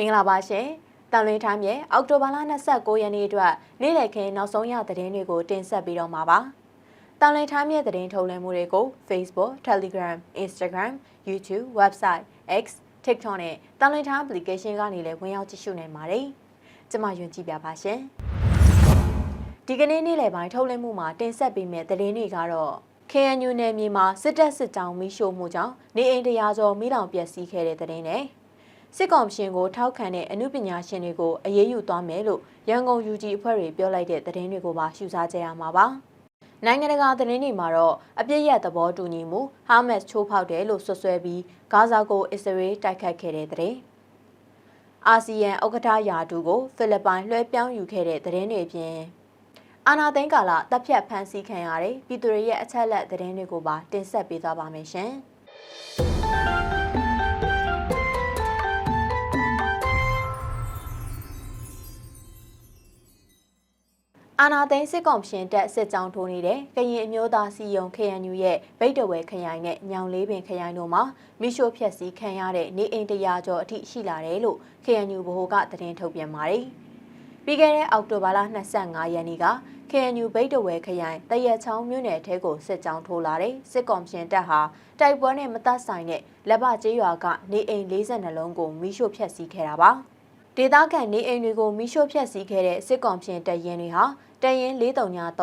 မင်္ဂလာပါရှင်။တန်လွင်ထိုင်းရဲ့အောက်တိုဘာလ29ရက်နေ့အတွက်နေ့လည်ခင်းနောက်ဆုံးရသတင်းတွေကိုတင်ဆက်ပြီးတော့မှာပါ။တန်လွင်ထိုင်းရဲ့သတင်းထုတ်လွှင့်မှုတွေကို Facebook, Telegram, Instagram, YouTube, Website, X, TikTok နဲ့တန်လွင်ထိုင်း application ကနေလည်းဝင်ရောက်ကြည့်ရှုနိုင်ပါတယ်။ကျွန်မယွန်ကြည့်ပြပါရှင်။ဒီကနေ့နေ့လယ်ပိုင်းထုတ်လွှင့်မှုမှာတင်ဆက်ပေးမယ့်သတင်းတွေကတော့ KNU နယ်မြေမှာစစ်တပ်စစ်ကြောင်းမိရှို့မှုကြောင့်နေအိမ်တရာကျော်မိလောင်ပျက်စီးခဲ့တဲ့သတင်းနဲ့ စစ်ကောင်ရှင်ကိုထောက်ခံတဲ့အမှုပညာရှင်တွေကိုအရေးယူသွားမယ်လို့ရန်ကုန် UG အဖွဲ့တွေပြောလိုက်တဲ့သတင်းတွေကိုပါရှုစားကြရမှာပါ။နိုင်ငံတကာသတင်းတွေမှာတော့အပြစ်ရသဘောတူညီမှုဟာမတ်ချိုးဖောက်တယ်လို့ဆွဆွဲပြီးဂါဇာကိုအစ္စရေးတိုက်ခတ်ခဲ့တဲ့သတင်း။အာဆီယံဥက္ကဋ္ဌယာတူကိုဖိလစ်ပိုင်လွှဲပြောင်းယူခဲ့တဲ့သတင်းတွေအပြင်အာနာသိန်းကာလတပ်ဖြတ်ဖမ်းဆီးခံရတဲ့ပြည်သူတွေရဲ့အချက်လက်သတင်းတွေကိုပါတင်ဆက်ပေးသွားပါမယ်ရှင်။ အာနာသိန်းစစ်ကောင်ရှင်တပ်စစ်ကြောင်းထိုးနေတဲ့ကရင်အမျိုးသားစီယုံ KNU ရဲ့ဗိတ်တဝဲခရိုင်နဲ့ညောင်လေးပင်ခရိုင်တို့မှာမိရှို့ဖျက်ဆီးခံရတဲ့နေအိမ်တရာကျော်အထိရှိလာတယ်လို့ KNU ဗဟိုကသတင်းထုတ်ပြန်ပါတယ်။ပြီးခဲ့တဲ့အောက်တိုဘာလ25ရက်နေ့က KNU ဗိတ်တဝဲခရိုင်တရက်ချောင်းမြို့နယ်ထဲကိုစစ်ကြောင်းထိုးလာတဲ့စစ်ကောင်ရှင်တပ်ဟာတိုက်ပွဲနဲ့မသက်ဆိုင်တဲ့လက်ပကျေးရွာကနေအိမ်42လုံးကိုမိရှို့ဖျက်ဆီးခဲ့တာပါ။ ဒေသခံနေအိမ်တွေကိုမိရှို့ဖျက်ဆီးခဲ့တဲ့စစ်ကောင်ရှင်တပ်ရင်းတွေဟာတရင်439 434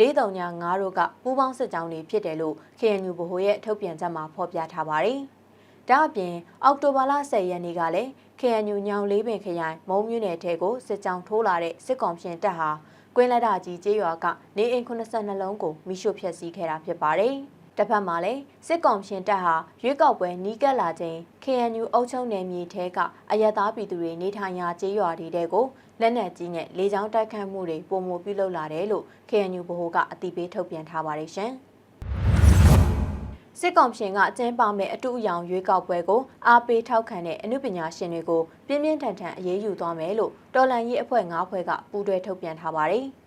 435တို့ကပူးပေါင်းစစ်ကြောင်းတွေဖြစ်တယ်လို့ KNU ဗဟိုရဲ့ထုတ်ပြန်ချက်မှာဖော်ပြထားပါတယ်။ဒါအပြင်အောက်တိုဘာလ10ရက်နေ့ကလည်း KNU ညောင်လေးပင်ခရိုင်မုံမြို့နယ်ထဲကိုစစ်ကြောင်းထိုးလာတဲ့စစ်ကောင်ရှင်တပ်ဟာကွင်းလက်တာကြီးကျေးရွာကနေအိမ်82လုံးကိုမိရှို့ဖျက်ဆီးခဲ့တာဖြစ်ပါတယ်။ တစ်ဖက်မှာလည်းစစ်ကောင်ရှင်တပ်ဟာရွေးကောက်ပွဲနီးကပ်လာချိန် KNU အုပ်ချုပ်နယ်မြေထဲကအယက်သားပြည်သူတွေနေထိုင်ရာကျေးရွာတွေကိုလက်နက်ကြီးနဲ့လေကြောင်းတိုက်ခတ်မှုတွေပုံမပြုလုပ်လာတယ်လို့ KNU ဗဟိုကအတိပေးထုတ်ပြန်ထားပါတယ်ရှင်။စစ်ကောင်ရှင်ကအကျဉ်းပါမဲ့အတူအယောင်ရွေးကောက်ပွဲကိုအားပေးထောက်ခံတဲ့အမှုပညာရှင်တွေကိုပြင်းပြင်းထန်ထန်အရေးယူသွားမယ်လို့တော်လန်ရေးအဖွဲ့၅ဖွဲ့ကပူးတွဲထုတ်ပြန်ထားပါတယ်။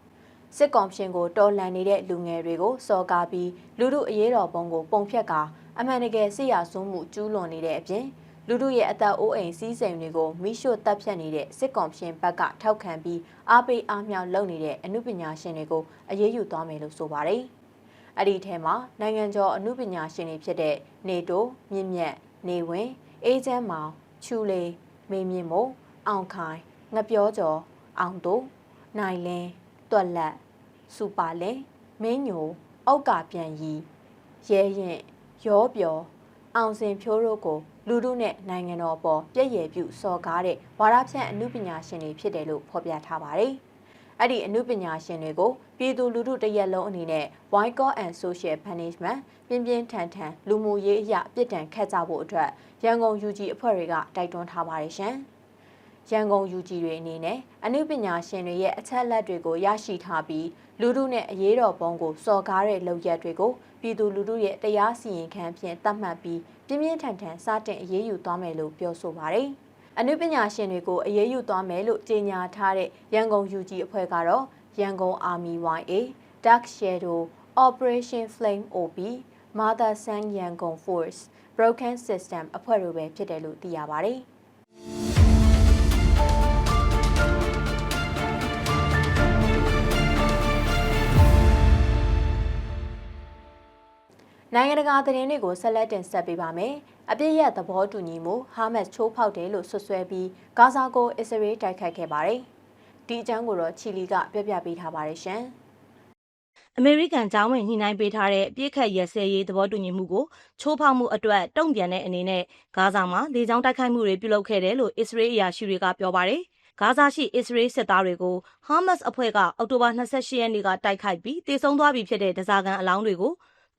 စစ်ကောင်ရှင်ကိုတော်လန်နေတဲ့လူငယ်တွေကိုစော်ကားပြီးလူမှုအရေးတော်ပုံကိုပုံဖြတ်ကာအမှန်တကယ်စစ်ရာဆုံးမှုကျူးလွန်နေတဲ့အပြင်လူတို့ရဲ့အသက်အိုးအိမ်စီးစိမ်တွေကိုမိရှို့တပ်ဖြတ်နေတဲ့စစ်ကောင်ရှင်ဘက်ကထောက်ခံပြီးအားပေးအားမြောက်လုပ်နေတဲ့အမှုပညာရှင်တွေကိုအရေးယူသွားမယ်လို့ဆိုပါတယ်။အဲ့ဒီထဲမှာနိုင်ငံကျော်အမှုပညာရှင်တွေဖြစ်တဲ့နေတိုမြင့်မြတ်နေဝင်အေဂျင့်မောင်ချူလေးမေမြင့်မို့အောင်ခိုင်ငပြောကျော်အောင်တို့နိုင်လင်း တွက်လက်စူပါလင်းမင်းညိုအောက်ကပြန်ရီရဲရင်ရောပြော်အောင်စင်ဖြိုးတို့ကိုလူထုနဲ့နိုင်ငံတော်ပေါ်ပြည့်ရည်ပြုစော်ကားတဲ့ဝါရဖြန့်အမှုပညာရှင်တွေဖြစ်တယ်လို့ဖော်ပြထားပါတယ်။အဲ့ဒီအမှုပညာရှင်တွေကိုပြည်သူလူထုတရက်လုံးအနေနဲ့ White Collar and Social Punishment ပြင်းပြင်းထန်ထန်လူမှုရေးအရာအပြစ်ဒဏ်ခတ်ကြဖို့အတွက်ရန်ကုန် UG အဖွဲ့တွေကတိုက်တွန်းထားပါတယ်ရှင်။ ရန်ကုန် UG တွေအနေနဲ့အမှုပညာရှင်တွေရဲ့အချက်လက်တွေကိုရရှိထားပြီးလူထုနဲ့အရေးတော်ပုံကိုစော်ကားတဲ့လုပ်ရက်တွေကိုပြည်သူလူထုရဲ့တရားစီရင်ခံဖြင့်သတ်မှတ်ပြီးပြင်းပြင်းထန်ထန်စတင်အရေးယူသွားမယ်လို့ပြောဆိုပါတယ်။အနုပညာရှင်တွေကိုအရေးယူသွားမယ်လို့ကြေညာထားတဲ့ရန်ကုန် UG အဖွဲ့ကတော့ရန်ကုန် Army YA, Dark Shadow, Operation Flame OP, Mother Sun Yangon Force, Broken System အဖွဲ့တို့ပဲဖြစ်တယ်လို့သိရပါတယ်။ နိုင်ငံတကာသတင်းတွေကိုဆက်လက်တင်ဆက်ပေးပါမယ်။အပြည့်ရသဘောတူညီမှုဟာမတ်ချိုးဖောက်တယ်လို့ဆွဆွဲပြီးဂါဇာကိုအစ္စရေးတိုက်ခိုက်ခဲ့ပါတယ်။ဒီအကြောင်းကိုတော့ချီလီကပြပြပေးထားပါတယ်ရှင်။အမေရိကန်ကျောင်းဝင်ညှိနှိုင်းပေးထားတဲ့ပြစ်ခတ်ရက်စဲရေးသဘောတူညီမှုကိုချိုးဖောက်မှုအတွက်တုံ့ပြန်တဲ့အနေနဲ့ဂါဇာမှာလေကြောင်းတိုက်ခိုက်မှုတွေပြုလုပ်ခဲ့တယ်လို့အစ္စရေးအရာရှိတွေကပြောပါတယ်။ဂါဇာရှိအစ္စရေးစစ်သားတွေကိုဟာမတ်စ်အဖွဲ့ကအောက်တိုဘာ28ရက်နေ့ကတိုက်ခိုက်ပြီးတေဆုံးသွားပြီဖြစ်တဲ့ဒဇာကန်အလောင်းတွေကို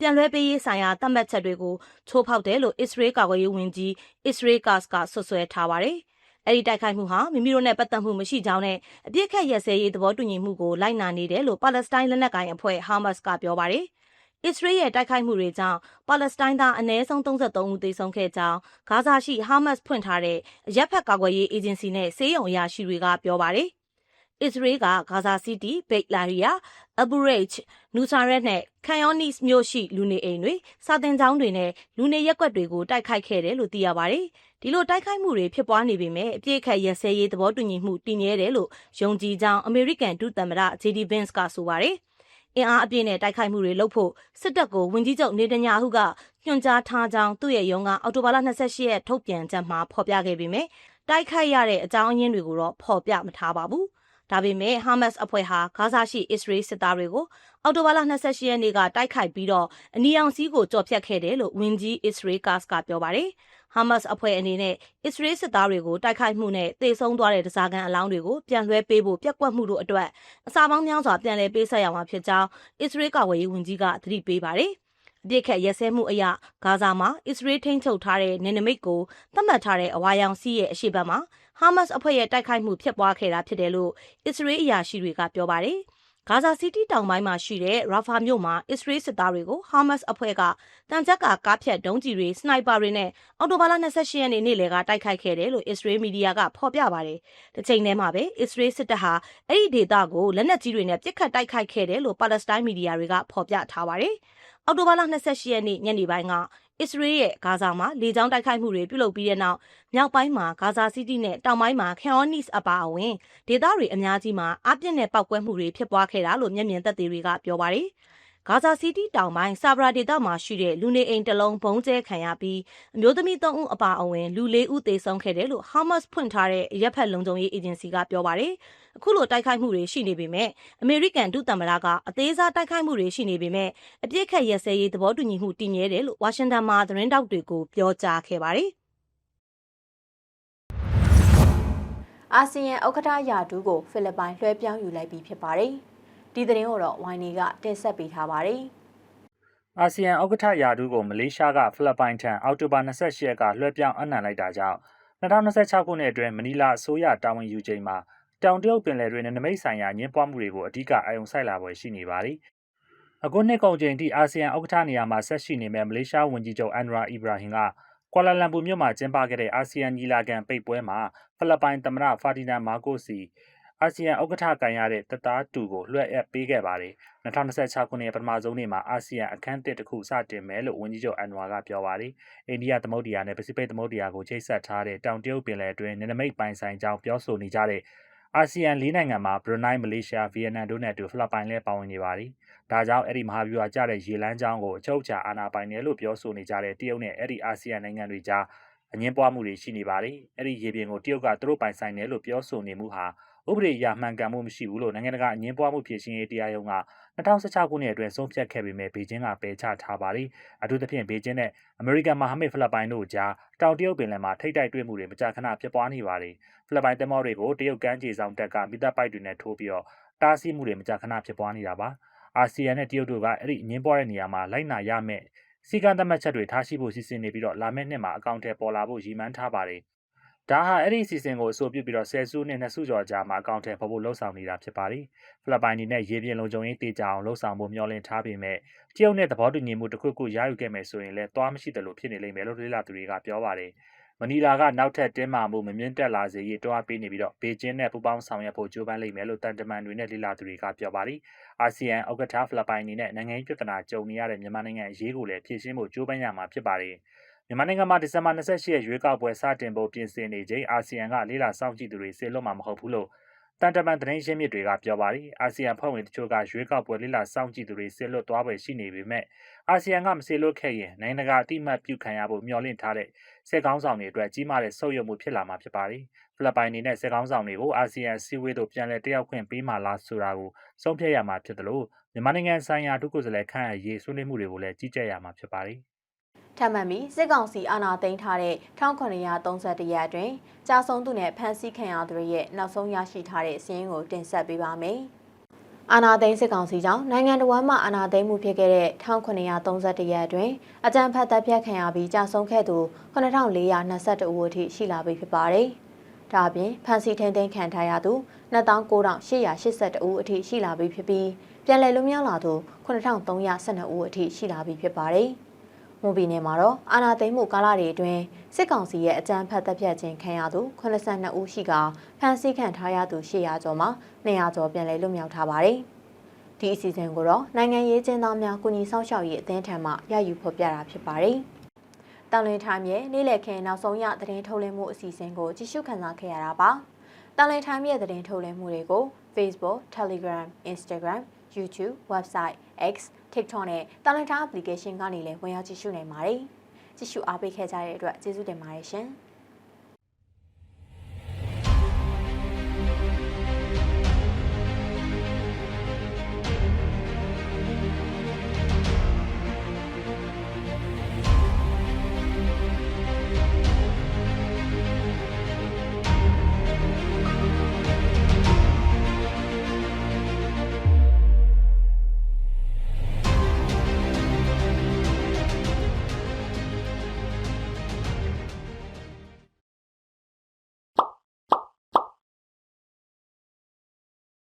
ပြန်လွှဲပေးရေးဆိုင်ရာသတ်မှတ်ချက်တွေကို ချိုးဖောက်တယ်လို့ အစ္စရေးကာကွယ်ရေးဝန်ကြီးအစ္စရေးကတ်ကဆွဆွဲထားပါတယ်။အဲ့ဒီတိုက်ခိုက်မှုဟာ မိမိတို့နဲ့ပတ်သက်မှုမရှိကြောင်းနဲ့ အပြစ်ခတ်ရက်စဲရေး သဘောတူညီမှုကို လိုက်နာနေတယ်လို့ ပါလက်စတိုင်းလက်နက်ကိုင်အဖွဲ့ ဟာမတ်စ်က ပြောပါတယ်။အစ္စရေးရဲ့ တိုက်ခိုက်မှုတွေကြောင့် ပါလက်စတိုင်းသား အနည်းဆုံး33ဦး သေဆုံးခဲ့ကြောင်း ဂါဇာရှိ ဟာမတ်စ်ဖွင့်ထားတဲ့ရပ်ဖက်ကာကွယ်ရေးအေဂျင်စီနဲ့စေယုံအရာရှိတွေက ပြောပါတယ်။ အစ္စရေးကဂါဇာစီးတီး၊ဘိတ်လာရီယာ၊အဘူရိတ်၊နူဆာရက်နဲ့ခံယောနိစ်မြို့ရှိလူနေအိမ်တွေစာတင်ကျောင်းတွေနဲ့လူနေရက်ကွက်တွေကိုတိုက်ခိုက်ခဲ့တယ်လို့သိရပါတယ်။ဒီလိုတိုက်ခိုက်မှုတွေဖြစ်ပွားနေပေမဲ့အပြစ်အခတ်ရက်စဲရေးသဘောတူညီမှုတည်မြဲတယ်လို့ယုံကြည်ကြောင်းအမေရိကန်ဒုသမ္မတ JD Vance ကဆိုပါတယ်။အင်အားအပြည့်နဲ့တိုက်ခိုက်မှုတွေလုပ်ဖို့စစ်တပ်ကိုဝန်ကြီးချုပ်နေတညာဟုကညွှန်ကြားထားကြောင်းသူ့ရဲ့ရုံးကအောက်တိုဘာလ28ရက်ထုတ်ပြန်ချက်မှာဖော်ပြခဲ့ပေမဲ့တိုက်ခိုက်ရတဲ့အကြောင်းအရင်းတွေကိုတော့ဖော်ပြမထားပါဘူး။ ဒါပေမဲ့ဟာမတ်စ်အဖွဲ့ဟာဂါဇာရှိအစ္စရေးစစ်သားတွေကိုအော်တိုဘာလ28ရက်နေ့ကတိုက်ခိုက်ပြီးတော့အနီရောင်စီးကိုကြော်ဖြတ်ခဲ့တယ်လို့ဝန်ကြီးအစ္စရေးကာ့စ်ကပြောပါတယ်။ဟာမတ်စ်အဖွဲ့အနေနဲ့အစ္စရေးစစ်သားတွေကိုတိုက်ခိုက်မှုနဲ့တေဆုံးသွားတဲ့ဒဇာကန်အလောင်းတွေကိုပြန်လွှဲပေးဖို့ပြက်ကွက်မှုတို့အတွက်အစာပေါင်းများစွာပြန်လည်ပေးဆက်ရမှာဖြစ်ကြောင်းအစ္စရေးကာကွယ်ရေးဝန်ကြီးကသတိပေးပါတယ်။ အပြစ်ခတ်ရက်စဲမှုအရဂါဇာမှာအစ္စရေးထိန်းချုပ်ထားတဲ့နယ်နိမိတ်ကိုသတ်မှတ်ထားတဲ့အဝါရောင်စီးရဲ့အရှိတ်ဘက်မှာဟာမတ်စ်အဖွဲ့ရဲ့တိုက်ခိုက်မှုဖြစ်ပွားခဲ့တာဖြစ်တယ်လို့အစ္စရေးအရာရှိတွေကပြောပါတယ်။ဂါဇာစီးတီးတောင်ပိုင်းမှာရှိတဲ့ရာဖာမြို့မှာအစ္စရေးစစ်သားတွေကိုဟာမတ်စ်အဖွဲ့ကတန်ကြပ်ကကားဖြတ်ဒုံးကျည်တွေစနိုက်ပါတွေနဲ့အော်တိုဘာလ28ရက်နေ့နေ့လယ်ကတိုက်ခိုက်ခဲ့တယ်လို့အစ္စရေးမီဒီယာကဖော်ပြပါတယ်။တစ်ချိန်တည်းမှာပဲအစ္စရေးစစ်တပ်ဟာအဲ့ဒီဒေသကိုလက်နက်ကြီးတွေနဲ့ပစ်ခတ်တိုက်ခိုက်ခဲ့တယ်လို့ပါလက်စတိုင်းမီဒီယာတွေကဖော်ပြထားပါတယ်။ အော်တိုဘာလ28ရက်နေ့ညနေပိုင်းကအစ္စရေးရဲ့ဂါဇာမှာလေကြောင်းတိုက်ခိုက်မှုတွေပြုလုပ်ပြီးတဲ့နောက်မြောက်ပိုင်းမှာဂါဇာစီးတီးနဲ့တောင်ပိုင်းမှာခန်အောနစ်အပါအဝင်ဒေသတွေအများကြီးမှာအပြစ်နဲ့ပောက်ကွဲမှုတွေဖြစ်ပွားခဲ့တာလို့မျက်မြင်သက်သေတွေကပြောပါတယ်။ဂါဇာစီးတီးတောင်ပိုင်းဆာဘရာဒေသမှာရှိတဲ့လူနေအိမ်တစ်လုံးဘုံကျဲခံရပြီးအမျိုးသမီး၃ဦးအပါအဝင်လူ၄ဦးသေဆုံးခဲ့တယ်လို့ဟာမတ်စ်ဖွင့်ထားတဲ့ရက်ဖက်လုံခြုံရေးအေဂျင်စီကပြောပါတယ်။ အခုလိုတိုက်ခိုက်မှုတွေရှိနေပေမဲ့အမေရိကန်ဒုသမ္မတကအသေးစားတိုက်ခိုက်မှုတွေရှိနေပေမဲ့အပြစ်ခတ်ရက်စဲရေးသဘောတူညီမှုတည်မြဲတယ်လို့ဝါရှင်တန်မှာသတင်းတောက်တွေကိုပြောကြားခဲ့ပါတယ်။အာဆီယံဥက္ကဋ္ဌရာထူးကိုဖိလစ်ပိုင်လွှဲပြောင်းယူလိုက်ပြီးဖြစ်ပါတယ်။ဒီသတင်းကိုတော့ဝိုင်းနေကတင်ဆက်ပေးထားပါတယ်။အာဆီယံဥက္ကဋ္ဌရာထူးကိုမလေးရှားကဖိလစ်ပိုင်ထံအောက်တိုဘာ28ရက်ကလွှဲပြောင်းအနှံလိုက်တာကြောင့်2026ခုနှစ်အတွင်းမနီလာအစိုးရတာဝန်ယူချိန်မှာ တောင်တရုတ်ပင်လယ်တွင်နမိတ်ဆိုင်ရာညှင်းပွားမှုတွေကိုအဓိကအာရုံစိုက်လာပွဲရှိနေပါသည်။အခုနှစ်ကုန်ချိန်ထိအာဆီယံဥက္ကဋ္ဌနေရာမှာဆက်ရှိနေမဲ့မလေးရှားဝန်ကြီးချုပ်အန်ဒရာအီဘရာဟင်ကကွာလာလမ်ပူမြို့မှာကျင်းပခဲ့တဲ့အာဆီယံညီလာခံပိတ်ပွဲမှာဖိလစ်ပိုင်သမ္မတဖာဒီနန်မာကိုစီအာဆီယံဥက္ကဋ္ဌကန်ရတဲ့တသားတူကိုလွှဲအပ်ပေးခဲ့ပါတယ်။2026ခုနှစ်ပထမဆုံးနေ့မှာအာဆီယံအခမ်းအသစ်တစ်ခုစတင်မယ်လို့ဝန်ကြီးချုပ်အန်နဝါကပြောပါတယ်။အိန္ဒိယသမုဒ္ဒရာနဲ့ပစိဖိတ်သမုဒ္ဒရာကိုချိတ်ဆက်ထားတဲ့တောင်တရုတ်ပင်လယ်အတွင်းနယ်နိမိတ်ပိုင်ဆိုင်ကြောင်းပြောဆိုနေကြတဲ့ အာဆီယံ၄နိုင်ငံမှာဘရူနိုင်းမလေးရှားဗီယက်နမ်တို့နဲ့အတူဖိလစ်ပိုင်လည်းပါဝင်နေပါတယ်။ဒါကြောင့်အဲ့ဒီမဟာဗျူဟာကျတဲ့ရေလမ်းကြောင်းကိုအချုပ်အခြာအာဏာပိုင်တယ်လို့ပြောဆိုနေကြတဲ့တရုတ်နဲ့အဲ့ဒီအာဆီယံနိုင်ငံတွေကြားအငင်းပွားမှုတွေရှိနေပါတယ်။အဲ့ဒီရေပြင်ကိုတရုတ်ကသူတို့ပိုင်ဆိုင်တယ်လို့ပြောဆိုနေမှုဟာ ဥပဒေအရမှန်ကန်မှုမရှိဘူးလို့နိုင်ငံတကာအငင်းပွားမှုဖြေရှင်းရေးတရားရုံးက2016ခုနှစ်အတွင်းဆုံးဖြတ်ခဲ့ပေမဲ့ဘေကျင်းကပယ်ချထားပါတယ်။အထူးသဖြင့်ဘေကျင်းနဲ့အမေရိကန်မဟာမိတ်ဖိလစ်ပိုင်တို့ကြားတောင်တရုတ်ပင်လယ်မှာထိတ်တိုက်တွေ့မှုတွေမကြာခဏဖြစ်ပွားနေပါတယ်။ဖိလစ်ပိုင်သင်္ဘောတွေကိုတရုတ်ကမ်းခြေဆောင်တပ်ကမိသားပိုက်တွေနဲ့ထိုးပြီးတော့တားဆီးမှုတွေမကြာခဏဖြစ်ပွားနေတာပါ။အာဆီယံနဲ့တရုတ်တို့ကအဲ့ဒီအငင်းပွားတဲ့နေရာမှာလိုက်နာရမယ့်စီကံသတ်မှတ်ချက်တွေထားရှိဖို့စီစဉ်နေပြီးတော့လာမယ့်နှစ်မှာအကောင့်ထဲပေါ်လာဖို့ရည်မှန်းထားပါတယ်။ ဒါဟာအဲ့ဒီအစီအစဉ်ကိုအဆိုပြုပြီးတော့ဆယ်စုနှစ်နှစ်စုကျော်ကြာမှာအကောင့်ထဲပေါ်ဖို့လှုံ့ဆော်နေတာဖြစ်ပါတယ်။ဖိလစ်ပိုင်အနေနဲ့ရေပြင်လုံခြုံရေးတေချာအောင်လှုံ့ဆော်ဖို့မျှော်လင့်ထားပေမဲ့တရုတ်နဲ့သဘောတူညီမှုတစ်ခုခုရယူခဲ့မယ်ဆိုရင်လည်းသွားမရှိတယ်လို့ဖြစ်နေလိမ့်မယ်လို့လေ့လာသူတွေကပြောပါတယ်။မနီလာကနောက်ထပ်တင်းမာမှုမမြင့်တက်လာစေရေးတွားပေးနေပြီးတော့ဘေကျင်းနဲ့ပူးပေါင်းဆောင်ရွက်ဖို့ကြိုးပမ်းလိမ့်မယ်လို့တန်တမန်တွေနဲ့လေ့လာသူတွေကပြောပါတယ်။အာဆီယံဥက္ကဋ္ဌဖိလစ်ပိုင်အနေနဲ့နိုင်ငံရေးပြဿနာကြုံနေရတဲ့မြန်မာနိုင်ငံအရေးကိုလည်းဖြေရှင်းဖို့ကြိုးပမ်းရမှာဖြစ်ပါတယ်။ မြန်မာနိုင်ငံမှာဒီဇင်ဘာ28ရက်ရွေးကောက်ပွဲစတင်ဖို့ပြင်ဆင်နေချိန်အာဆီယံကလေးလာစောင့်ကြည့်သူတွေဆေလွတ်မှာမဟုတ်ဘူးလို့တန်တမန်သတင်းရှင်းမြစ်တွေကပြောပါတယ်။အာဆီယံဖွဲ့ဝင်တချို့ကရွေးကောက်ပွဲလေးလာစောင့်ကြည့်သူတွေဆေလွတ်သွားပွဲရှိနေပေမဲ့အာဆီယံကမဆေလွတ်ခဲ့ရင်နိုင်ငံတကာအတိမတ်ပြုခံရဖို့မျှော်လင့်ထားတဲ့စစ်ကောင်းဆောင်တွေအတွက်ကြီးမားတဲ့ဆုတ်ယုတ်မှုဖြစ်လာမှာဖြစ်ပါတယ်။ဖိလစ်ပိုင်အနေနဲ့စစ်ကောင်းဆောင်တွေကိုအာဆီယံစီဝေးတို့ပြန်လည်တက်ရောက်ခွင့်ပေးမှလားဆိုတာကိုဆုံးဖြတ်ရမှာဖြစ်တယ်လို့မြန်မာနိုင်ငံဆိုင်ရာဒုက္ခစလဲခန့်အရေးဆွေးနွေးမှုတွေကိုလည်းကြီးကြပ်ရမှာဖြစ်ပါတယ်။ ထပ်မံပြီးစစ်ကောင်စီအာဏာသိမ်းထားတဲ့1931ရက်အတွင်းကြာဆုံးသူနဲ့ဖမ်းဆီးခံရသူတွေရဲ့နောက်ဆုံးရရှိထားတဲ့စီးရင်ကိုတင်ဆက်ပေးပါမယ်။အာနာသိန်းစစ်ကောင်စီကြောင့်နိုင်ငံတော်ဝန်မှအာနာသိန်းမှုဖြစ်ခဲ့တဲ့1931ရက်အတွင်းအကြံဖတ်တပ်ဖြတ်ခံရပြီးကြာဆုံးခဲ့သူ9422ဦးအထိရှိလာပြီဖြစ်ပါတယ်။ဒါအပြင်ဖမ်းဆီးထိန်းသိမ်းခံထားရသူ29882ဦးအထိရှိလာပြီဖြစ်ပြီးပြန်လည်လွတ်မြောက်လာသူ9312ဦးအထိရှိလာပြီဖြစ်ပါတယ်။ မွန်ပြည်နယ်မှာတော့အာနာသိမ်းမှုကာလတွေအတွင်းစစ်ကောင်စီရဲ့အကြမ်းဖက်တပ်ဖြတ်ခြင်းခံရသူ82ဦးရှိကဖမ်းဆီးခံထားရသူ800ကျော်မှာ200ကျော်ပြန်လည်လွတ်မြောက်ထားပါတယ်။ဒီအစီအစဉ်ကိုတော့နိုင်ငံရေးကျင်းသားများကုညီဆောင်ရှောက်ရေးအသင်းထံမှရယူဖော်ပြတာဖြစ်ပါတယ်။တန်လွင်ထိုင်းရဲ့နေ့လည်ခင်းနောက်ဆုံးရသတင်းထုတ်လင်းမှုအစီအစဉ်ကိုကြည့်ရှုခံစားခဲ့ရတာပါ။တန်လွင်ထိုင်းရဲ့သတင်းထုတ်လင်းမှုတွေကို Facebook, Telegram, Instagram, YouTube, Website, X, TikTok နဲ့တန်လွင်ထိုင်း application ကနေလည်းဝင်ရောက်ကြည့်ရှုနိုင်ပါတယ်။ကြည့်ရှုအားပေးခဲ့ကြတဲ့အတွက်ကျေးဇူးတင်ပါတယ်ရှင်။